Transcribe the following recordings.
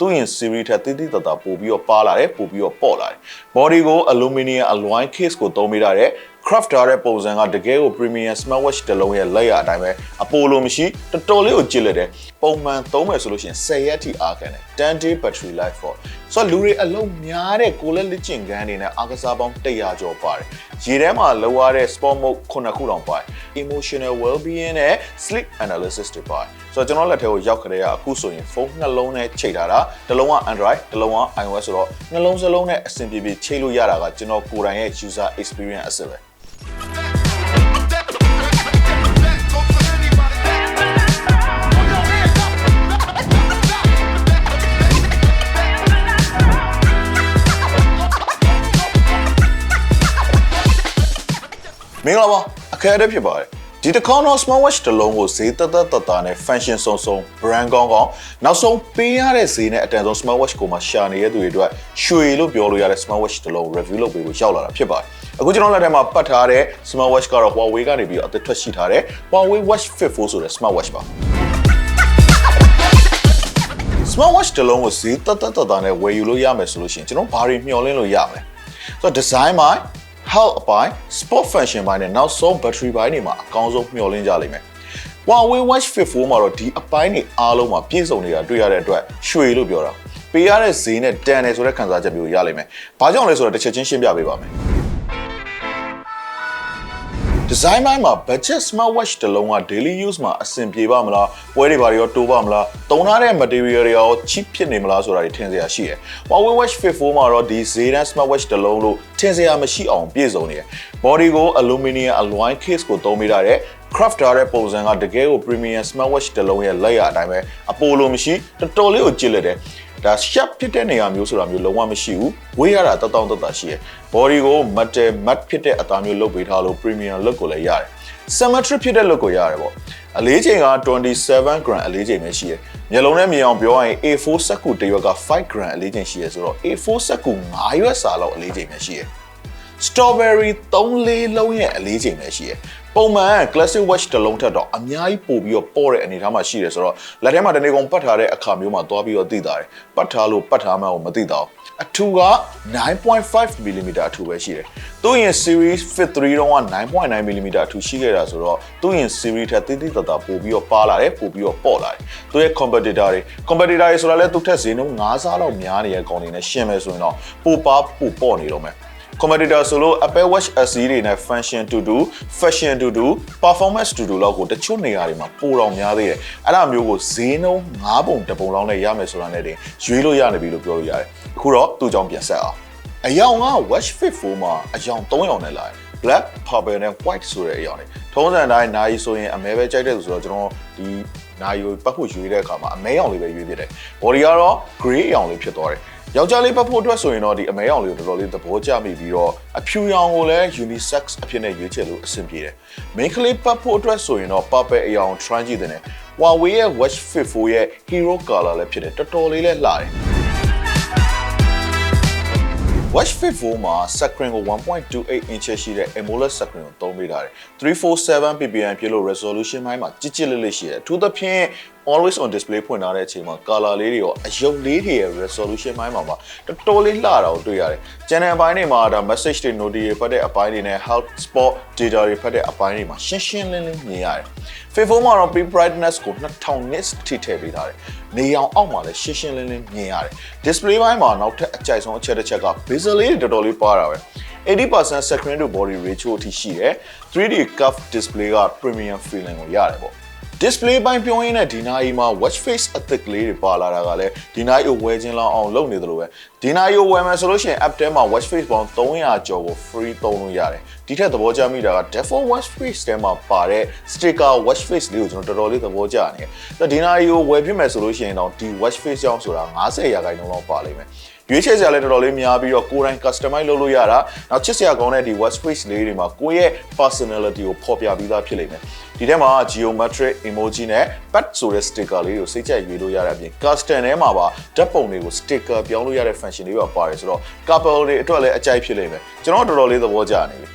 သူ့ရင် series ထက်တိတိတတ်တာပို့ပြီးတော့ပါလာတယ်ပို့ပြီးတော့ပေါ့လာတယ် body ကို aluminum alloy case ကိုသုံးပေးထားတဲ့ craft ထားတဲ့ပုံစံကတကယ်ကို premium smartwatch တစ်လုံးရဲ့လက်ရအတိုင်းပဲအပိုလိုမရှိတော်တော်လေးကိုကြည့်လက်တယ်ပုံမှန်သုံးမယ်ဆိုလို့ရှိရင်10ရက်ထိအားခံတယ်10 day battery life for ဆိုတော့လူတွေအလုံးများတဲ့ကိုလက်လက်ကျင်ကန်းတွေနဲ့အားကစားပေါင်း100ကျော်ပါတယ်ရေထဲမှာလောရတဲ့ sport mode ခုခုတောင်ပါတယ် emotional well-being နဲ့ sleep analysis တွေပါတယ်ဆိုတော့ကျွန်တော်လက်ထဲကိုရောက်ခတဲ့ကအခုဆိုရင်ဖုန်းနှလုံးနဲ့ချိန်ထားတာတစ်လုံးက Android တစ်လုံးက iOS ဆိုတော့နှလုံးစလုံးနဲ့အဆင်ပြေပြေချိန်လို့ရတာကကျွန်တော်ကိုယ်တိုင်ရဲ့ user experience အစစ်ပဲမင်္ဂလာပါ အခက်အခဲဖြစ်ပါတယ်ဒီတစ်ခေါက်တော့ smartwatch တစ်လုံးကိုဈေးသက်သက်သက်သားနဲ့ function စုံစုံ brand ကောင်းကောင်းနောက်ဆုံးပေးရတဲ့ဈေးနဲ့အတန်ဆုံး smartwatch ကိုမှရှာနေတဲ့သူတွေအတွက်ရွှေလို့ပြောလို့ရတဲ့ smartwatch တစ်လုံး review လုပ်ပေးဖို့ရောက်လာတာဖြစ်ပါတယ်အခုကျွန်တော်လက်ထဲမှာပတ်ထားတဲ့ smartwatch ကတော့ Huawei ကနေပြီးတော့အသစ်ထွက်ရှိထားတဲ့ Huawei Watch Fit 4ဆိုတဲ့ smartwatch ပါ smartwatch တစ်လုံးကိုဈေးတက်တက်တက်တာနဲ့ဝယ်ယူလို့ရမယ်ဆိုလို့ရှိရင်ကျွန်တော်ဘာတွေမျှော်လင့်လို့ရမလဲဆိုတော့ design ပိုင်း health အပိုင်း sport function ပိုင်းနဲ့နောက်ဆုံး battery ပိုင်းတွေမှာအကောင်းဆုံးမျှော်လင့်ကြလိမ့်မယ် Huawei Watch Fit 4မှာတော့ဒီအပိုင်းတွေအားလုံးမှာပြည့်စုံနေတာတွေ့ရတဲ့အတွက်ရွှေလို့ပြောတာပေးရတဲ့ဈေးနဲ့တန်တယ်ဆိုတဲ့ခံစားချက်မျိုးရလိမ့်မယ်။ဘာကြောင့်လဲဆိုတော့တစ်ချက်ချင်းရှင်းပြပေးပါမယ်။ design ပိုင်းမှာ budget smartwatch တစ်လုံးက daily use မှာအဆင်ပြေပါမလားပွဲတွေဘာတွေရောတိုးပါမလားတုံထားတဲ့ material တွေရော cheap ဖြစ်နေမလားဆိုတာတွေထင်စရာရှိတယ် Huawei Watch Fit 4မှာတော့ဒီ Zedan smartwatch တစ်လုံးလို့ထင်စရာမရှိအောင်ပြည့်စုံနေတယ် body ကို aluminum alloy case ကိုသုံးပေးထားတဲ့ craft ထားတဲ့ပုံစံကတကယ်ကို premium smartwatch တစ်လုံးရဲ့လက်ရအတိုင်းပဲအပိုလိုမရှိတော်တော်လေးကိုကြည့်လက်တယ် ဒါ sharp ဖြစ်တဲ့နေရာမျိုးဆိုတာမျိုးလုံးဝမရှိဘူးဝေးရတာတောက်တောက်တတ်တာရှိရယ် body ကို metal matte ဖြစ်တဲ့အသားမျိုးလုပ်ပေးထားလို့ premium look ကိုလည်းရတယ် symmetry ဖြစ်တဲ့ look ကိုရတယ်ပေါ့အလေးချိန်က27 gram အလေးချိန်ပဲရှိရယ်မျက်လုံးနဲ့မြင်အောင်ပြောရရင် A4 စက္ကူတစ်ရွက်က5 gram အလေးချိန်ရှိရယ်ဆိုတော့ A4 စက္ကူ9ရွက်စာလောက်အလေးချိန်ပဲရှိရယ် strawberry 3လေးလုံးရဲ့အလေးချိန်ပဲရှိရယ်ပုံမှန် classic watch တစ်လုံးထက်တော့အများကြီးပို့ပြီးတော့ပေါ့တဲ့အနေအထားမှာရှိတယ်ဆိုတော့လက်ထဲမှာတနေကုန်ပတ်ထားတဲ့အခါမျိုးမှာသွားပြီးတော့သိတာတယ်ပတ်ထားလို့ပတ်ထားမှကိုမသိတော့အထူက9.5 mm အထူပဲရှိတယ်။သူ့ရင် series Fit 3တုန်းက9.9 mm အထူရှိခဲ့တာဆိုတော့သူ့ရင် series ထက်တိတိတတ်တာပို့ပြီးတော့ပါလာတယ်ပို့ပြီးတော့ပေါ့လာတယ်။သူ့ရဲ့ competitor တွေ competitor တွေဆိုတာလဲသူ့ထက်ဈေးနှုန်း9ဆလောက်များနေတဲ့ကောင်တွေနဲ့ရှင်းမယ်ဆိုရင်တော့ပိုပါပိုပေါ့နေတော့မယ်။ competitor ဆိုလို့ Apple Watch SE တွေနဲ့ function တူတူ fashion တူတူ performance တူတူလောက်ကိုတချို့နေရာတွေမှာပိုတောင်များသေးတယ်အဲ့ဒါမျိုးကိုဈေးနှုန်း၅ပုံတစ်ပုံလောက်နဲ့ရမယ်ဆိုတာနဲ့တင်ရွေးလို့ရနေပြီလို့ပြောလို့ရတယ်အခုတော့သူ့ကြောင့်ပြန်ဆက်အောင်အယောင်က Watch Fit 4မှာအယောင်၃ယောင်နဲ့လာတယ် black purple နဲ့ white ဆိုတဲ့အယောင်တွေထုံးစံတိုင်းနာရီဆိုရင်အမဲပဲကြိုက်တဲ့သူဆိုတော့ကျွန်တော်ဒီနာရီကိုပတ်ဖို့ရွေးတဲ့အခါမှာအမဲရောင်လေးပဲရွေးဖြစ်တယ် body ကတော့ gray အယောင်လေးဖြစ်သွားတယ် ယောက်ျားလေးပတ်ဖို့အတွက်ဆိုရင်တော့ဒီအမဲရောင်လေးကိုတော်တော်လေးသဘောကျမိပြီးတော့အဖြူရောင်ကိုလည်း unisex အဖြစ်နဲ့ရွေးချယ်လို့အဆင်ပြေတယ်။ main ကလေးပတ်ဖို့အတွက်ဆိုရင်တော့ purple အရောင် try ကြည့်တယ်။ Huawei ရဲ့ Watch Fit 4ရဲ့ hero color လည်းဖြစ်တယ်တော်တော်လေးလည်းလှတယ်။ Watch Fit 4မှာ screen ကို1.28 inch ရှိတဲ့ AMOLED screen ကိုသုံးပေးထားတယ်347 ppi ပြည့်လို့ resolution ပိုင်းမှာကြစ်ကြစ်လေးလေးရှိတယ်အထူးသဖြင့် always on display ဖွင့်ထားတဲ့အချိန်မှာ color လေးတွေရောအယုတ်လေးတွေရဲ့ resolution ပိုင်းမှာပါတော်တော်လေးလှတာကိုတွေ့ရတယ်။ channel ဘိုင်းတွေမှာဒါ message တွေ note တွေဖတ်တဲ့အပိုင်းတွေနဲ့ help spot data တွေဖတ်တဲ့အပိုင်းတွေမှာရှင်းရှင်းလင်းလင်းမြင်ရတယ်။ Fit 4မှာတော့ peak brightness ကို2000 nits ထိထည့်ပေးထားတယ်။နေရောင်အောက်မှာလည်းရှင်းရှင်းလင်းလင်းမြင်ရတယ်။ display ဘိုင်းမှာနောက်ထပ်အကြိုက်ဆုံးအချက်တစ်ချက်က bezel လေးတွေတော်တော်လေးပါတာပဲ။80% screen to body ratio အထိရှိတယ် 3D curve display က premium feeling ကိုရတယ်ပေါ့ display ပိုင်းပြောရင်းနဲ့ဒီနာရီမှာ watch face အသစ်ကလေးတွေပါလာတာကလည်းဒီနာရီကိုဝယ်ခြင်းလောက်အောင်လုပ်နေသလိုပဲဒီနာရီကိုဝယ်မယ်ဆိုလို့ရှိရင် app ထဲမှာ watch face ပေါင်း300ကျော်ကို free သုံးလို့ရတယ်ဒီထက်သဘောကျမိတာက default watch face ထဲမှာပါတဲ့ sticker watch face လေးကိုကျွန်တော်တော်တော်လေးသဘောကျနေတယ်ဒီနာရီကိုဝယ်ဖြစ်မယ်ဆိုလို့ရှိရင်တော့ဒီ watch face ကြောင်းဆိုတာ90ရာခိုင်နှုန်းလောက်ပါလိမ့်မယ် ရွေးချယ်စရာလည်းတော်တော်လေးများပြီးတော့ကိုယ်တိုင် customize လုပ်လို့ရတာနောက်ချစ်စရာကောင်းတဲ့ဒီ web space လေးတွေမှာကိုယ့်ရဲ့ personality ကိုဖော်ပြပြီးသားဖြစ်လိမ့်မယ်ဒီထဲမှာ geometric emoji နဲ့ pet ဆိုတဲ့ sticker လေးကိုစိတ်ကြိုက်ရွေးလို့ရတဲ့အပြင် custom ထဲမှာပါဓာတ်ပုံတွေကို sticker ပြောင်းလို့ရတဲ့ function တွေပါပါတယ်ဆိုတော့ couple တွေအတွက်လည်းအကြိုက်ဖြစ်လိမ့်မယ်ကျွန်တော်တော်တော်လေးသဘောကျနေပြီ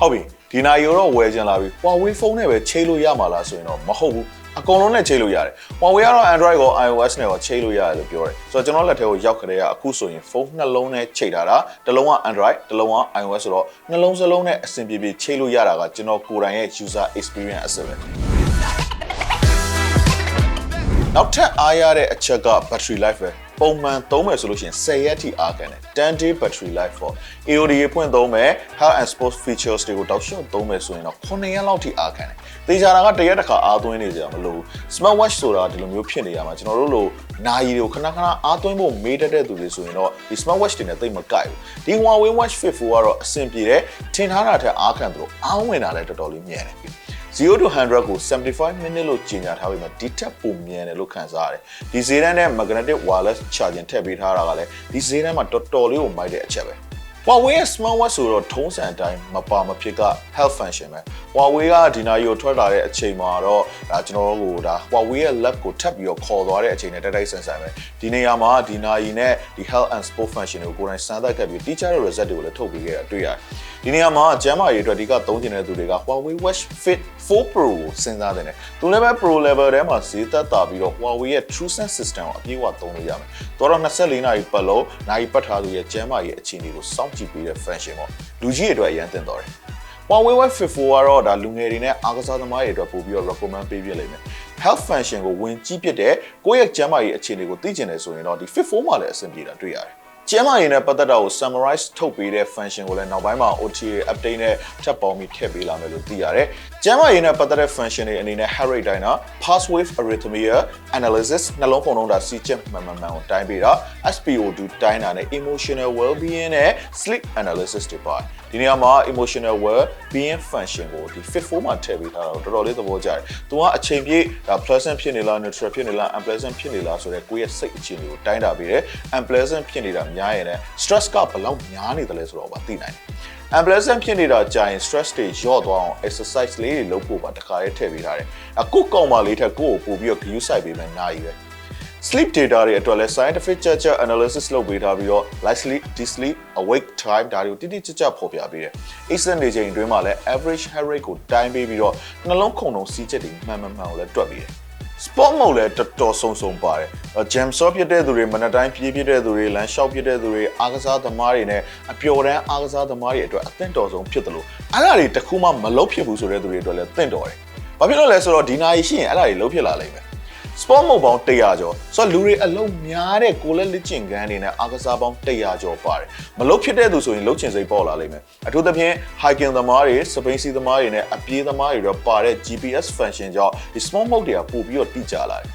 ဟုတ်ပြီဒီနာရီတော့ဝယ်ကြလာပြီ Huawei ဖုန်းနဲ့ပဲချိန်လို့ရမှာလားဆိုရင်တော့မဟုတ်ဘူး အကုန်လုံးနဲ့ချိန်လို့ရတယ် Huawei ကတော့ Android ကို iOS နဲ့ကိုချိန်လို့ရတယ်လို့ပြောတယ်ဆိုတော့ကျွန်တော်လက်ထဲကိုရောက်ခတဲ့ကအခုဆိုရင်ဖုန်းနှလုံးနဲ့ချိန်ထားတာတစ်လုံးက Android တစ်လုံးက iOS ဆိုတော့နှလုံးစလုံးနဲ့အဆင်ပြေပြေချိန်လို့ရတာကကျွန်တော်ကိုယ်တိုင်ရဲ့ user experience အစစ်ပဲ နောက်ထပ်အားရတဲ့အချက်က battery life ပဲပုံမှန်သုံးမယ်ဆိုလို့ရှိရင်10ရက်ထိအားခံတယ်10 day battery life ပေါ့ AOD ရေဖွင့်သုံးမယ် health and sports features တွေကိုတောက်လျှောက်သုံးမယ်ဆိုရင်တော့9ရက်လောက်ထိအားခံတယ်တေချာတာကတရက်တစ်ခါအားသွင်းနေကြမလို့ smart watch ဆိုတာဒီလိုမျိုးဖြစ်နေရမှာကျွန်တော်တို့လိုနာရီတွေကိုခဏခဏအားသွင်းဖို့မေးတတ်တဲ့သူတွေဆိုရင်တော့ဒီ smart watch တွေနဲ့တိတ်မကိုက်ဘူးဒီ Huawei Watch Fit 4ကတော့အဆင်ပြေတယ်ထင်ထားတာထက်အားခံသလိုအားဝင်တာလည်းတော်တော်လေးမြင်တယ် 0 to 100ကို75 minute လို့ကြီးညာထားပြီးမှဒီထက်ပိုမြန်တယ်လို့ခန်းစားရတယ်။ဒီဈေးတန်းနဲ့ magnetic wireless charging ထည့်ပေးထားတာကလည်းဒီဈေးတန်းမှာတော်တော်လေးကိုမိုက်တဲ့အချက်ပဲ။ Huawei ရဲ့ smart watch ဆိုတော့ထုံးစံအတိုင်းမပါမဖြစ်က health function ပဲ Huawei ကဒီနာရီကိုထွက်လာတဲ့အချိန်မှာတော့ဒါကျွန်တော်တို့ကဒါ Huawei ရဲ့ lab ကိုထပ်ပြီးတော့ခေါ်သွားတဲ့အချိန်နဲ့တိုက်တိုက်ဆန်ဆန်ပဲဒီနေရာမှာဒီနာရီနဲ့ဒီ health and sport function တွေကိုကိုယ်တိုင်စမ်းသပ်ခဲ့ပြီးတိကျတဲ့ result တွေကိုလည်းထုတ်ပေးခဲ့တာတွေ့ရတယ် ဒီနေရာမှာကျမ်းမာရေးအတွက်ဒီကသုံးချင်တဲ့သူတွေက Huawei Watch Fit 4 Pro ကိုစဉ်းစားတယ်။သူလည်းပဲ Pro level ထဲမှာဈေးသက်သာပြီးတော့ Huawei ရဲ့ TrueSense system ကိုအပြည့်အဝသုံးလို့ရမယ်။တော်တော့24နာရီပတ်လုံးနိုင်ပတ်ထားသူရဲ့ကျမ်းမာရေးအခြေအနေကိုစောင့်ကြည့်ပေးတဲ့ function ပေါ့။လူကြီးတွေအတွက်အရင်သင့်တော်တယ်။ Huawei Watch Fit 4ကတော့ဒါလူငယ်တွေနဲ့အားကစားသမားတွေအတွက်ပို့ပြီးတော့ recommend ပေးပြလိမ့်မယ်။ health function ကိုဝင်ကြည့်ပြတဲ့ကိုယ့်ရဲ့ကျန်းမာရေးအခြေအနေကိုသိကျင်တယ်ဆိုရင်တော့ဒီ Fit 4မှာလည်းအဆင်ပြေတာတွေ့ရတယ်။ ကျမ်းမာရေးနဲ့ပတ်သက်တာကို summarize ထုတ်ပေးတဲ့ function ကိုလည်းနောက်ပိုင်းမှာ OTA update နဲ့ထပ်ပေါင်းပြီးထည့်ပေးလာမယ်လို့သိရတယ်။ကျမ်းမာရေးနဲ့ပတ်သက်တဲ့ function တွေအနေနဲ့ heart rate တိုင်းတာ pulse wave arrhythmia analysis နှလုံးခုန်နှုန်းတာစီးချက်မှန်မှန်မှန်ကိုတိုင်းပေးတာ SpO2 တိုင်းတာနဲ့ emotional well-being နဲ့ sleep analysis တွေပါဒီနေရာမှာ emotional well-being function ကိုဒီ fit 4မှာထည့်ပေးထားတာတော့တော်တော်လေးသဘောကျတယ်။သူကအချိန်ပြည့်ဒါ pleasant ဖြစ်နေလား neutral ဖြစ်နေလား unpleasant ဖြစ်နေလားဆိုတော့ကိုယ့်ရဲ့စိတ်အခြေအနေကိုတိုင်းတာပေးတယ်။ unpleasant ဖြစ်နေတာများရင်လည်း stress ကဘယ်လောက်များနေတယ်လဲဆိုတော့ပါသိနိုင်တယ်။ unpleasant ဖြစ်နေတာကြာရင် stress တွေလျော့သွားအောင် exercise လေးတွေလုပ်ဖို့ပါတခါရေးထည့်ပေးထားတယ်။အခုကောင်ပါလေးထက်ကိုယ့်ကိုပို့ပြီးတော့ view site ပေးမယ်နားကြီးပဲ။ sleep data တွေအတွက်လည်း scientific structure analysis လုပ်ပေးထားပြီးတော့ light sleep, deep sleep, awake time ဒါတွေကိုတိတိကျကျဖော်ပြပေးတယ်။ ASIC နေချိန်အတွင်းမှာလည်း average heart rate ကိုတိုင်းပေးပြီးတော့နှလုံးခုန်နှုန်းစီးချက်တွေမှန်မှန်မှန်ကိုလည်းတွက်ပေးတယ်။ sport mode လည်းတော်တော်ဆုံဆုံပါတယ်။ jam shot ဖြစ်တဲ့သူတွေမနက်တိုင်းပြေးပြတဲ့သူတွေလမ်းလျှောက်ပြတဲ့သူတွေအားကစားသမားတွေနဲ့အပျော်တမ်းအားကစားသမားတွေအတွက်အသင့်တော်ဆုံးဖြစ်တယ်လို့အဲ့ဒါတွေတခုမှမလုပ်ဖြစ်ဘူးဆိုတဲ့သူတွေအတွက်လည်းသင့်တော်တယ်။ဘာဖြစ်လို့လဲဆိုတော့ဒီနာရီရှိရင်အဲ့ဒါတွေလုပ်ဖြစ်လာလိမ့်မယ် sport mode ပေါင်း100ကျော်ဆိုတော့လူတွေအလုံးများတဲ့ကိုလက်လက်ကျင့်ခန်းတွေနဲ့အားကစားပေါင်း100ကျော်ပါတယ်မလုတ်ဖြစ်တဲ့သူဆိုရင်လုတ်ချင်စိတ်ပေါ်လာလိမ့်မယ်အထူးသဖြင့် hiking သမားတွေစပိန်စီသမားတွေနဲ့အပြေးသမားတွေတော့ပါတဲ့ GPS function ကြောင့်ဒီ sport mode တွေကပို့ပြီးတော့တိကျလာတယ်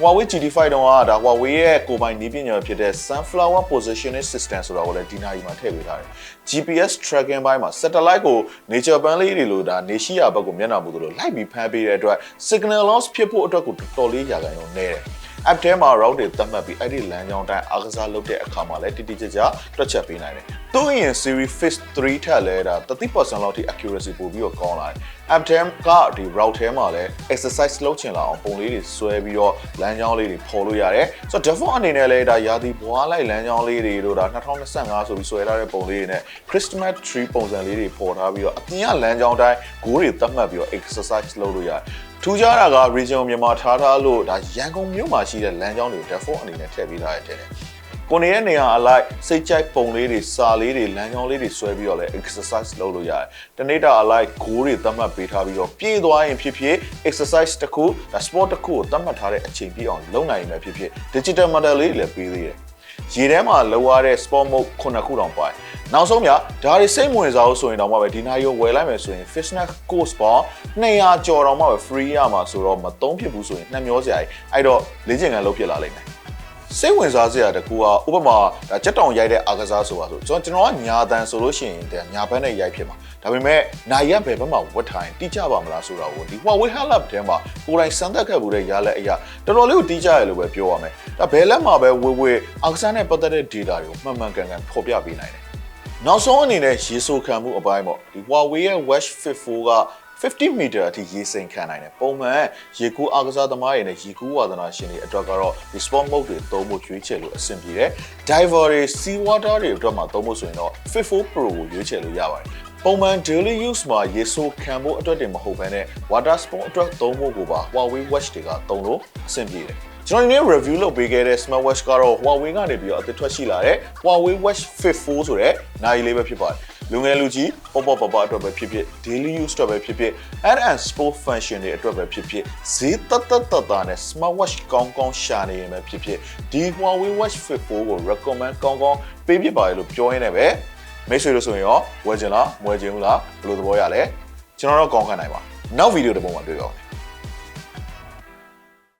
Huawei GT5 တုန်းကဒါ Huawei ရဲ့ကိုယ်ပိုင်နည်းပညာဖြစ်တဲ့ Sunflower Positioning System ဆိုတာကိုလည်းဒီနာရီမှာထည့်ပေးထားတယ် GPS tracking ဘိုင်းမှာ satellite ကို nature band လေးတွေလို့ဒါနေရှိရာဘက်ကိုမျက်နှာမူသလိုလိုက်ပြီးဖမ်းပေးတဲ့အတွက် signal loss ဖြစ်ဖို့အတွက်ကိုတော်တော်လေးရာခိုင်နှုန်းနည်းတယ် app ထဲမှာ route တွေသတ်မှတ်ပြီးအဲ့ဒီလမ်းကြောင်းတိုင်းအားကစားလုပ်တဲ့အခါမှာလည်းတိတိကျကျတွက်ချက်ပေးနိုင်တယ်။သူ့ရင် Series Fix 3ထက်လဲဒါ30%လောက်ထိ accuracy ပို့ပြီးတော့ကောင်းလာတယ်။ app ထဲကဒီ route ထဲမှာလည်း exercise လုပ်ချင်လာအောင်ပုံလေးတွေဆွဲပြီးတော့လမ်းကြောင်းလေးတွေပေါ်လို့ရတယ်။ဆိုတော့ default အနေနဲ့လည်းဒါရာသီဘွားလိုက်လမ်းကြောင်းလေးတွေတို့ဒါ2025ဆိုပြီးဆွဲထားတဲ့ပုံလေးတွေနဲ့ Christmas tree ပုံစံလေးတွေပေါ်ထားပြီးတော့အပြင်ကလမ်းကြောင်းတိုင်းဂိုးတွေသတ်မှတ်ပြီးတော့ exercise လုပ်လို့ရတယ်။ ထူးခြားတာက region မြန်မာထားထားလို့ဒါရန်ကုန်မြို့မှာရှိတဲ့လမ်းကြောင်းတွေကို default အနေနဲ့ထည့်ပေးထားရတယ်တဲ့။ကိုနေရဲ့နေရာအလိုက်စိတ်ကြိုက်ပုံလေးတွေစာလေးတွေလမ်းကြောင်းလေးတွေဆွဲပြီးတော့လည်း exercise လုပ်လို့ရတယ်။တနေ့တာအလိုက်ဂိုးတွေသတ်မှတ်ပေးထားပြီးတော့ပြေးသွားရင်ဖြစ်ဖြစ် exercise တစ်ခုဒါ sport တစ်ခုကိုသတ်မှတ်ထားတဲ့အချိန်ပြည့်အောင်လုပ်နိုင်ရင်လည်းဖြစ်ဖြစ် digital model လေးတွေလည်းပေးသေးတယ်။ ရေထဲမှာလောရတဲ့ sport mode ခုနှစ်ခုတောင်ပါတယ်နောက်ဆုံးမြဒါတွေစိတ်ဝင်စားလို့ဆိုရင်တော့မှပဲဒီနာရီကိုဝယ်လိုက်မယ်ဆိုရင် fitness course ပေါင်း200ကျော်တော့မှပဲ free ရမှာဆိုတော့မသုံးဖြစ်ဘူးဆိုရင်နှမျောစရာကြီးအဲ့တော့လေ့ကျင့်ခန်းလုပ်ဖြစ်လာလိမ့်မယ် စိတ်ဝင်စားစရာတကူကဥပမာဒါကြက်တောင်ရိုက်တဲ့အားကစားဆိုတာဆိုကျွန်တော်ကျွန်တော်ကညာတန်ဆိုလို့ရှိရင်ညာဘက်နဲ့ရိုက်ဖြစ်မှာဒါပေမဲ့နိုင်ရက်ဘယ်ဘက်မှာဝတ်ထိုင်တိကျပါမလားဆိုတာကိုဒီ Huawei Hard Lab ထဲမှာကိုယ်တိုင်စမ်းသပ်ခဲ့မှုတဲ့ရလက်အရာတော်တော်လေးကိုတိကျရလို့ပဲပြောရမယ်ဒါဘယ်လက်မှာပဲဝေဝေအားကစားနဲ့ပတ်သက်တဲ့ data တွေကိုမှန်မှန်ကန်ကန်ဖော်ပြပေးနိုင်တယ်နောက်ဆုံးအနေနဲ့ရေဆိုခံမှုအပိုင်းပေါ့ဒီ Huawei ရဲ့ Watch Fit 4က 50မီတာအထိရေစိမ်ခံနိုင်တယ်ပုံမှန်ရေကူးအားကစားသမားတွေနဲ့ရေကူးဝါသနာရှင်တွေအတွက်ကတော့ဒီ sport mode တွေသုံးဖို့ရွေးချယ်လို့အဆင်ပြေတယ် diver တွေ sea water တွေအတွက်မှာသုံးဖို့ဆိုရင်တော့ Fit 4 Pro ကိုရွေးချယ်လို့ရပါတယ်ပုံမှန် daily use မှာရေဆိုးခံဖို့အတွက်တင်မဟုတ်ဘဲနဲ့ water spoon အတွက်သုံးဖို့ကိုပါ Huawei watch တွေကသုံးလို့အဆင်ပြေတယ်ကျွန်တော်ဒီနေ့ review လုပ်ပေးခဲ့တဲ့ smartwatch ကတော့ Huawei ကနေပြီးတော့အသစ်ထွက်ရှိလာတဲ့ Huawei Watch Fit 4ဆိုတဲ့နိုင်လေးပဲဖြစ်ပါတယ် လူငယ်လူကြီးပေါ့ပေါ့ပပအတွက်ပဲဖြစ်ဖြစ် daily use အတွက်ပဲဖြစ်ဖြစ် ad and sport function တွေအတွက်ပဲဖြစ်ဖြစ်ဈေးတက်တက်တက်တာနဲ့ smartwatch ကောင်းကောင်းရှာနေရင်ပဲဖြစ်ဖြစ်ဒီ Huawei Watch Fit 4ကို recommend ကောင်းကောင်းပေးပြပါတယ်လို့ပြောရင်းနဲ့ပဲမိတ်ဆွေတို့ဆိုရင်ရောဝယ်ချင်လားမဝယ်ချင်ဘူးလားဘယ်လိုသဘောရလဲကျွန်တော်တော့ကောင်းခံနိုင်ပါနောက်ဗီဒီယိုတစ်ပုံမှာတွေ့ပါမယ်